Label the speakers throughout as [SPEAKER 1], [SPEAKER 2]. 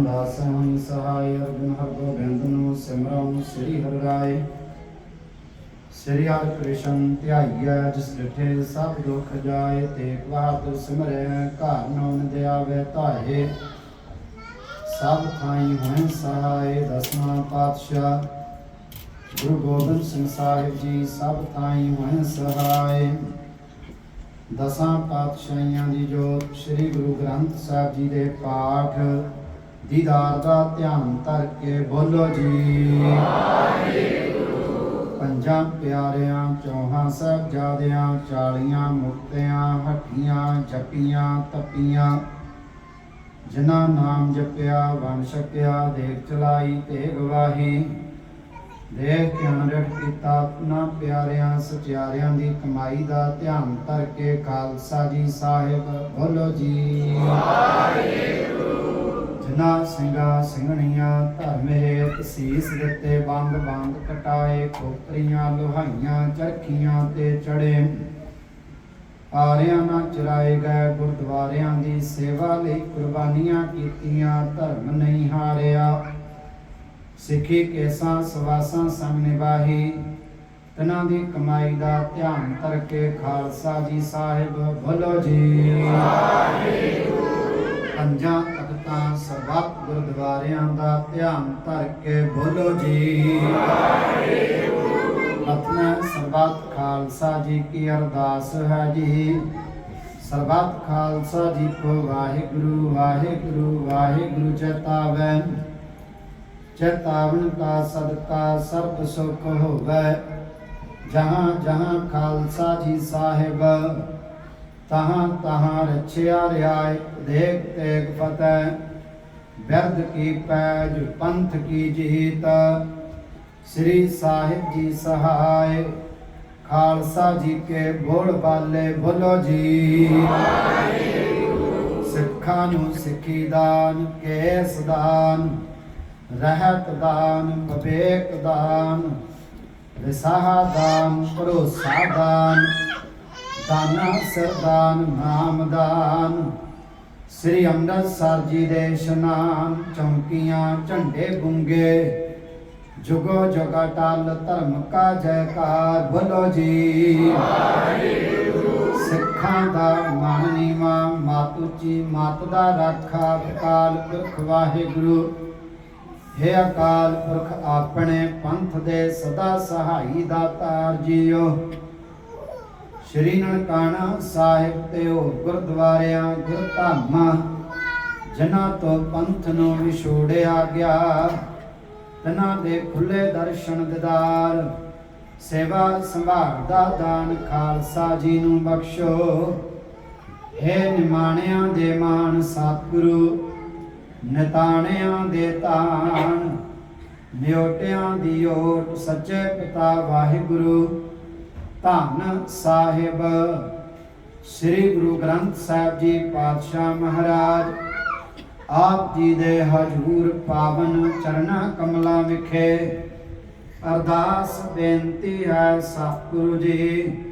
[SPEAKER 1] ਰਾਮਦਾਸ ਹਮ ਸਹਾਇ ਅਰਜੁਨ ਹਰ ਗੋਬਿੰਦ ਨੂੰ ਸ੍ਰੀ ਹਰਿ ਰਾਏ ਸ੍ਰੀ ਹਰਿ ਕ੍ਰਿਸ਼ਨ ਧਿਆਈਐ ਜਿਸ ਡਿਠੇ ਸਭ ਦੁਖ ਜਾਏ ਤੇ ਬਹਾਦਰ ਸਿਮਰੈ ਘਰ ਨੌਨ ਦਿਆਵੇ ਧਾਏ ਸਭ ਥਾਈ ਹੋਇ ਸਹਾਇ ਦਸਵਾਂ ਪਾਤਸ਼ਾਹ ਗੁਰੂ ਗੋਬਿੰਦ ਸਿੰਘ ਸਾਹਿਬ ਜੀ ਸਭ ਥਾਈ ਹੋਇ ਸਹਾਇ ਦਸਾਂ ਪਾਤਸ਼ਾਹੀਆਂ ਦੀ ਜੋਤ ਸ੍ਰੀ ਗੁਰੂ ਗ੍ਰੰਥ ਸਾਹਿਬ ਜੀ ਦੇ ਪਾਠ ਦੀਦਾਰ ਦਾ ਧਿਆਨ ਧਰ ਕੇ ਬੋਲੋ ਜੀ। ਪੰਜਾਂ ਪਿਆਰਿਆਂ, ਚੌਹਾਂ ਸਾਹਿਬਜ਼ਾਦਿਆਂ, ਚਾਲੀਆਂ ਮੁਕਤਿਆਂ ਹੱਟੀਆਂ, ਜਪੀਆਂ, ਤਪੀਆਂ। ਜਿਨ੍ਹਾਂ ਨਾਮ ਜਪਿਆ, ਵੰਡ ਛਕਿਆ, ਦੇਖ ਚਲਾਈ ਤੇ ਗਵਾਹੀ ਦੇਖ ਕੇ ਅਨਰਟ ਕੀਤਾ ਆਪਣਾ ਪਿਆਰਿਆਂ, ਸਚਿਆਰਿਆਂ ਦੀ ਕਮਾਈ ਦਾ ਧਿਆਨ ਧਰ ਕੇ ਖਾਲਸਾ ਜੀ ਸਾਹਿਬ, ਬੋਲੋ ਜੀ। ਜਿਨ੍ਹਾਂ ਸਿੰਘਾਂ ਸਿੰਘਣੀਆਂ ਧਰਮ ਹੇਤ ਸੀਸ ਦਿੱਤੇ ਬੰਦ ਬੰਦ ਕਟਾਏ ਖੋਪਰੀਆਂ ਲੋਹਾਈਆਂ ਚਰਖੀਆਂ ਤੇ ਚੜੇ। ਆਰਿਆਂ ਨਾ ਚਰਾਏ ਗਏ ਗੁਰਦੁਆਰਿਆਂ ਦੀ ਸੇਵਾ ਲਈ ਕੁਰਬਾਨੀਆਂ ਕੀਤੀਆਂ ਧਰਮ ਨਹੀਂ ਹਾਰਿਆ। ਸਿੱਖੀ ਕੇਸਾਂ ਸਵਾਸਾਂ ਸੰਗ ਨਿਭਾਹੀ। ਤਨਾਂ ਦੀ ਕਮਾਈ ਦਾ ਧਿਆਨ ਧਰ ਕੇ ਖਾਲਸਾ ਜੀ ਸਾਹਿਬ ਬੋਲੋ ਜੀ। ਪੰਜਾਂ ਤਖਤਾਂ ਸਰਬੱਤ ਗੁਰਦੁਆਰਿਆਂ ਦਾ ਧਿਆਨ ਧਰ ਕੇ ਬੋਲੋ ਜੀ। ਆਪਣਾ ਸਰਬੱਤ ਖਾਲਸਾ ਜੀ ਕੀ ਅਰਦਾਸ ਹੈ ਜੀ। ਸਰਬੱਤ ਖਾਲਸਾ ਜੀ ਕੋ ਵਾਹਿਗੁਰੂ ਵਾਹਿਗੁਰੂ ਵਾਹਿਗੁਰੂ ਚੇਤਾਵੈ ਚੇਤਾਵਨ ਕਾ ਸਦਕਾ ਸਰਬ ਸੁਖ ਹੋਵੇ। ਜਹਾਂ ਜਹਾਂ ਖਾਲਸਾ ਜੀ ਸਾਹਿਬ, ਤਹਾਂ ਤਹਾਂ ਰਛਿਆ ਰਿਆਇ ਦੇਖ ਤੇਗ ਫਤਿਹ। ਬਿਰਧ ਕੀ ਪੈਜ ਪੰਥ ਕੀ ਜੀਤ ਸ੍ਰੀ ਸਾਹਿਬ ਜੀ ਸਹਾਇ, ਖਾਲਸਾ ਜੀ ਕੇ ਬੋਲ ਬਾਲੇ ਬੋਲੋ ਜੀ। ਸਿੱਖਾਂ ਨੂੰ ਸਿੱਖੀ ਦਾਨ, ਕੇਸ ਦਾਨ, ਰਹਿਤ ਦਾਨ, ਵਿਵੇਕ ਦਾਨ, ਵਿਸਾਹ ਦਾਨ, ਭਰੋਸਾ ਦਾਨ, ਦਾਨਾ ਸਰਦਾਨ ਨਾਮ ਦਾਨ। ਸ੍ਰੀ ਅੰਮ੍ਰਿਤਸਰ ਜੀ ਦੇ ਇਸ਼ਨਾਨ ਚੌਂਕੀਆਂ, ਝੰਡੇ ਗੁੰਗੇ ਜੁਗੋ ਜਗਾ ਧਰਮ ਕਾ ਜੈਕਾਰ, ਬੋਲੋ ਜੀ। ਸਿੱਖਾਂ ਦਾ ਮਨ ਨੀਵਾ, ਮਾਤੂ ਜੀ ਮਾਤ ਦਾ ਰਾਖਾ, ਅਕਾਲ ਪੁਰਖ ਵਾਹਿਗੁਰੂ। ਹੇ ਅਕਾਲ ਪੁਰਖ, ਆਪਣੇ ਪੰਥ ਦੇ ਸਦਾ ਸਹਾਈ ਦਾਤਾਰ ਜੀਓ। ਸ਼੍ਰੀ ਨਨਕਾਣਾ ਸਾਹਿਬ ਤੇ ਉਹ ਗੁਰਦੁਆਰਿਆਂ, ਗੁਰਧਾਮਾਂ, ਜਿਨ੍ਹਾਂ ਤੋਂ ਪੰਥ ਨੂੰ ਵਿਛੋੜਿਆ ਗਿਆ। ਤਨਾਂ ਦੇ ਖੁੱਲੇ ਦਰਸ਼ਨ ਦਿਦਾਰ, ਸੇਵਾ ਸੰਭਾਲ ਦਾ ਦਾਨ ਖਾਲਸਾ ਜੀ ਨੂੰ ਬਖਸ਼ੋ। ਹੈ ਨਿਮਾਣਿਆਂ ਦੇ ਮਾਨ ਸਤਿਗੁਰੂ, ਨਿਤਾਣਿਆਂ ਦੇ ਤਾਣ ਨਿਉਟਿਆਂ ਦੀ ਓਟ ਸੱਚੇ ਪਿਤਾ ਵਾਹਿਗੁਰੂ ਧੰਨ ਸਾਹਿਬ। ਸ੍ਰੀ ਗੁਰੂ ਗ੍ਰੰਥ ਸਾਹਿਬ ਜੀ ਪਾਤਸ਼ਾਹ ਮਹਾਰਾਜ, ਆਪ ਜੀ ਦੇ ਹਜੂਰ ਪਾਵਨ ਚਰਨਾ ਕਮਲਾਂ ਵਿਖੇ ਅਰਦਾਸ ਬੇਨਤੀ ਹੈ ਸਤਿਗੁਰੂ ਜੀ,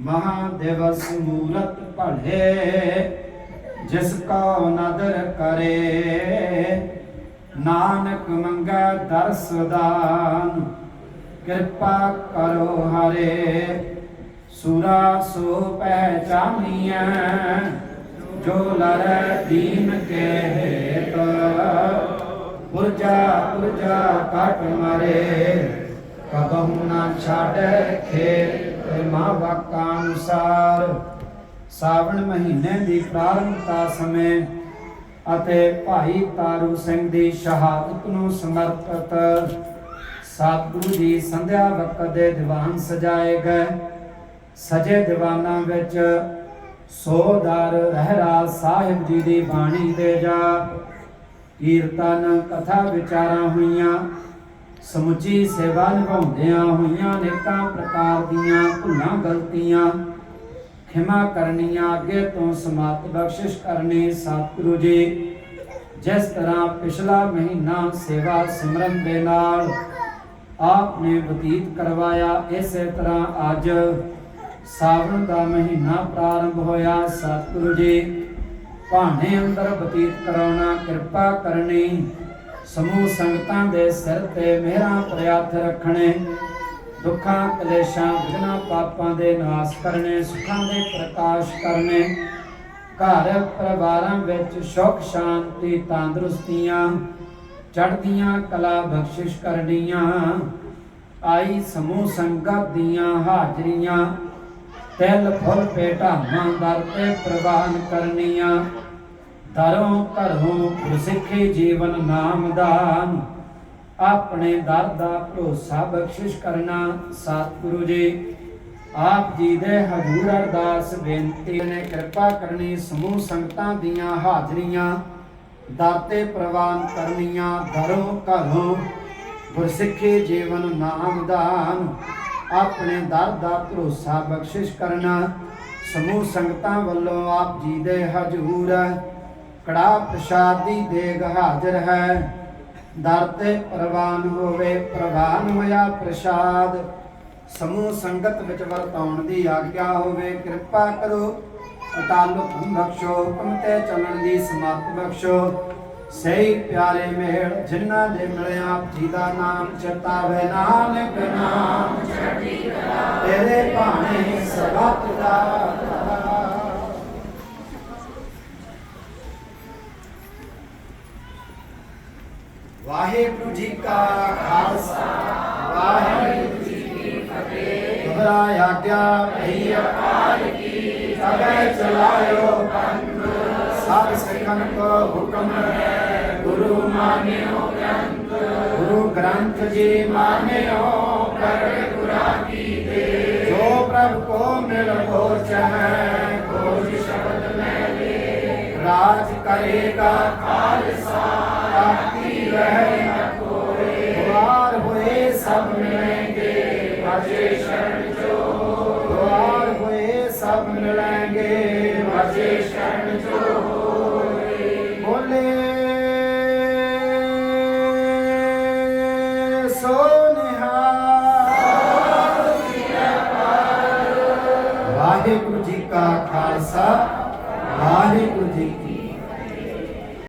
[SPEAKER 1] ਮਹਾਦੇਵਸ ਮੂਰਤ ਭਲੇ, ਜਿਸ ਕੋ ਨਦਰ ਕਰੇ। ਨਾਨਕ ਮੰਗਾ ਦਰਸ ਦਾਨ ਕਿਰਪਾ ਕਰੋ ਹਰੇ। ਸੁਰਾ ਸੋ ਪਹਿਚਾਨੀਐ ਜੋ ਲਰੈ ਦੀਨ ਕੇ ਹੇਤ। ਪੁਰਜਾ ਪੁਰਜਾ ਕਾਟ ਮਾਰੇ, ਕਬਹੁ ਨਾ ਛਾੜੈ ਖੇਤ ਮਾ ਵਾਕਾਂ ਅਨੁਸਾਰ। ਸਾਵਣ ਮਹੀਨੇ ਦੀ ਪ੍ਰਾਰੰਭਤਾ ਸਮੇਂ ਅਤੇ ਭਾਈ ਤਾਰੂ ਸਿੰਘ ਦੀ ਸ਼ਹਾਦਤ ਨੂੰ ਸਮਰਪਿਤ ਸਤਿਗੁਰੂ ਜੀ ਸੰਧਿਆ ਵਕਤ ਦੇ ਦੀਵਾਨ ਸਜਾਏ ਗਏ। ਸਜੇ ਦੀਵਾਨਾਂ ਵਿੱਚ ਸੋਦਰ ਰਹਿਰਾ ਸਾਹਿਬ ਜੀ ਦੀ ਬਾਣੀ ਦੇ ਜਾਪ ਕੀਰਤਨ ਕਥਾ ਵਿਚਾਰਾਂ ਹੋਈਆਂ, ਸਮੁੱਚੀ ਸੇਵਾ ਨਿਭਾਉਂਦਿਆਂ ਹੋਈਆਂ ਅਨੇਕਾਂ ਪ੍ਰਕਾਰ ਦੀਆਂ ਭੁੱਲਾਂ ਗਲਤੀਆਂ। ਖਿਮਾ ਕਰਨੀਆਂ ਅੱਗੇ ਤੋਂ ਸਮਾਤ ਬਖਸ਼ਿਸ਼ ਕਰਨੀ ਸਤਿਗੁਰੂ ਜੀ। ਜਿਸ ਤਰ੍ਹਾਂ ਪਿਛਲਾ ਮਹੀਨਾ ਸੇਵਾ ਸਿਮਰਨ ਦੇ ਨਾਲ ਆਪ ਨੇ ਬਤੀਤ ਕਰਵਾਇਆ, ਇਸੇ ਤਰ੍ਹਾਂ ਅੱਜ ਸਾਵਣ ਦਾ ਮਹੀਨਾ ਪ੍ਰਾਰੰਭ ਹੋਇਆ। ਸਤਿਗੁਰੂ ਜੀ, ਭਾਣੇ ਅੰਦਰ ਬਤੀਤ ਕਰਾਉਣਾ, ਕਿਰਪਾ ਕਰਨੀ, ਸਮੂਹ ਸੰਗਤਾਂ ਦੇ ਸਿਰ ਤੇ ਮਿਹਰਾਂ ਪ੍ਰਿਆਥ ਰੱਖਣੇ, ਦੁੱਖਾਂ, ਕਲੇਸ਼ਾਂ, ਵਿਘਨਾਂ ਪਾਪਾਂ ਦੇ ਨਾਸ ਕਰਨੇ, ਸੁੱਖਾਂ ਦੇ ਪ੍ਰਕਾਸ਼ ਕਰਨੇ, ਘਰ ਪਰਿਵਾਰਾਂ ਵਿੱਚ ਸੁਖ, ਸ਼ਾਂਤੀ, ਤੰਦਰੁਸਤੀਆਂ ਚੜਦੀਆਂ ਕਲਾ ਬਖਸ਼ਿਸ਼ ਕਰਨੀਆਂ, ਆਈ ਸਮੂਹ ਸੰਗਤ ਦੀਆਂ ਹਾਜ਼ਰੀਆਂ, ਤਿਲ ਫੁੱਲ ਭੇਟਾਵਾਂ ਦਰ ਤੇ ਪ੍ਰਵਾਨ ਕਰਨੀਆਂ। ਦਰੋਂ ਘਰੋਂ ਗੁਰਸਿੱਖੀ ਜੀਵਨ ਨਾਮਦਾਨ ਆਪਣੇ ਦਰ ਦਾ ਭਰੋਸਾ ਬਖਸ਼ਿਸ਼ ਕਰਨਾ ਸਤਿਗੁਰੂ ਜੀ। ਆਪ ਜੀ ਦੇ ਹਜ਼ੂਰ ਅਰਦਾਸ ਬੇਨਤੀ ਨੇ, ਕਿਰਪਾ ਕਰਨੀ ਸਮੂਹ ਸੰਗਤਾਂ ਦੀਆਂ ਹਾਜ਼ਰੀਆਂ ਦਰ ਤੇ ਪ੍ਰਵਾਨ ਕਰਨੀਆਂ ਦਰੋਂ ਘਰੋਂ, ਗੁਰਸਿੱਖੀ ਜੀਵਨ ਨਾਮਦਾਨ ਆਪਣੇ ਦਰ ਦਾ ਭਰੋਸਾ ਬਖਸ਼ਿਸ਼ ਕਰਨਾ, ਸਮੂਹ ਸੰਗਤਾਂ ਵੱਲੋਂ ਆਪ ਜੀ ਦੇ ਹਜ਼ੂਰ। ਕੜਾ ਪ੍ਰਸ਼ਾਦ ਦੀ ਦੇਗ ਹਾਜ਼ਰ ਹੈ। ਦਰ ਤੇ ਪ੍ਰਵਾਨ ਹੋਵੇ ਪ੍ਰਵਾਨ ਹੋਇਆ ਪ੍ਰਸ਼ਾਦ। ਸਮੂਹ ਸੰਗਤ ਵਿੱਚ ਵਰਤਾਉਣ ਦੀ ਆਗਿਆ ਹੋਵੇ, ਕਿਰਪਾ ਕਰੋ। ਅਕਾਲ ਬਖਸ਼ੋ ਹੁਕਮ ਤੇ ਚੱਲਣ ਦੀ ਸਮਤ ਬਖਸ਼ੋ। ਸਹੀ ਪਿਆਰੇ ਮੇਲ ਜਿਨ੍ਹਾਂ ਦੇ ਮਿਲੇ ਆਪ ਜੀ ਦਾ ਨਾਮ ਚਤਾਵੇ। ਨਾਨਕ ਨਾਮ ਚੜ੍ਹਦੀ ਕਲਾ ਤੇਰੇ ਭਾਣੇ ਸਬਤ ਦਾ ਵਾਹਿਗੁਰੂ ਜੀ ਕਾ ਖਾਲਸਾ। ਵਾਹਿਗੁਰੂ ਜੀ ਕੀ ਫਤਿਹ। ਤੁਹਰਾ ਆਗਿਆ ਭਈ ਅਕਾਲ ਕੀ ਸਭੈ ਚਲਾਇਓ ਪੰਥ ਸਭ ਸਿੱਖਨ ਕੋ ਹੁਕਮ ਹੈ ਗੁਰੂ ਮਾਨਿਓ ਗ੍ਰੰਥ ਗੁਰੂ ਗ੍ਰੰਥ ਜੀ ਮਾਨਿਓ ਪ੍ਰਗਟ ਗੁਰਾ ਕੀ ਦੇ ਜੋ ਪ੍ਰਭ ਕੋ ਮਿਲ ਖੋਜ ਹੈ ਖੋਜ ਸ਼ਬਦ ਮੈਂ ਲੈ ਰਾਜ ਕਰੇਗਾ ਖਾਲਸਾ ਆਪੀ ਰਹਿ ਨ ਕੋਏ ਦੁਆਰ ਹੋਏ